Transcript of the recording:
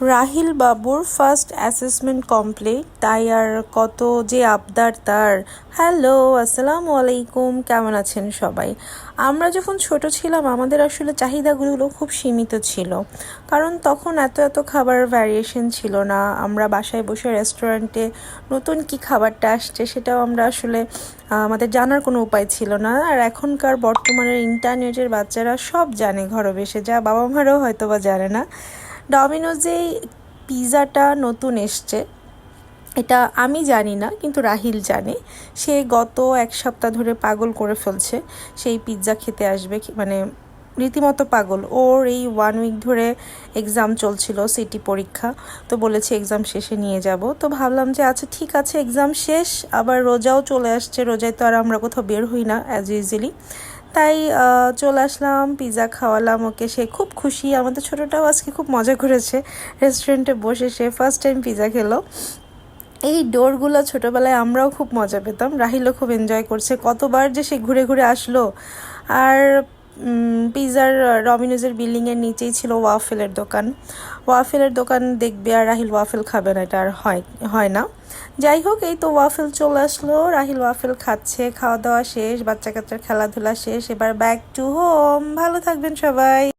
রাহিল বাবুর first assessment complete তাই আর কত যে আবদার তার। হ্যালো আসসালামু আলাইকুম। কেমন আছেন সবাই? আমরা যখন ছোট ছিলাম, আমাদের আসলে চাহিদাগুলো খুব সীমিত ছিল। কারণ তখন এত এত খাবার ভ্যারিয়েশন ছিল না। আমরা বাসায় বসে রেস্টুরেন্টে নতুন কি খাবারটা আসছে সেটাও আমরা আসলে আমাদের জানার কোনো উপায় ছিল না। আর এখনকার বর্তমানের ইন্টারনেটের বাচ্চারা সব জানে ঘরে বসে যা বাবা মারাও হয়তো বা জানে না। ডমিনোজে পিৎজাটা নতুন এসছে, এটা আমি জানি না, কিন্তু রাহিল জানে। সে গত এক সপ্তাহ ধরে পাগল করে ফেলছে, সেই পিৎজা খেতে আসবে মানে রীতিমতো পাগল। ওর এই ওয়ান উইক ধরে এক্সাম চলছিল সিটি পরীক্ষা, তো বলেছে এক্সাম শেষে নিয়ে যাব। তো ভাবলাম যে আচ্ছা ঠিক আছে এক্সাম শেষ, আবার রোজাও চলে আসছে, রোজায় তো আর আমরা কোথাও বের হই না অ্যাজ ইউজুয়ালি তাই চলে আসলাম পিৎজা খাওয়ালাম, ওকে সে খুব খুশি। আমাদের ছোটোটাও আজকে খুব মজা করেছে। রেস্টুরেন্টে বসে সে ফার্স্ট টাইম পিৎজা খেলো। এই ডোরগুলো ছোটোবেলায় আমরাও খুব মজা পেতাম। রাহিলও খুব এনজয় করছে। কতবার যে সে ঘুরে ঘুরে আসলো। আর পিজার রমিনোজের বিল্ডিংয়ের নিচেই ছিল ওয়াফেলের দোকান। ওয়াফেলের দোকান দেখবে আর রাহিল ওয়াফেল খাবে না, এটা আর হয় হয় না। যাই হোক, এই তো ওয়াফেল চলে আসলো, রাহিল ওয়াফেল খাচ্ছে, খাওয়া দাওয়া শেষ বাচ্চা কাচ্চার খেলাধুলা শেষ, এবার ব্যাক টু হোম ভালো থাকবেন সবাই।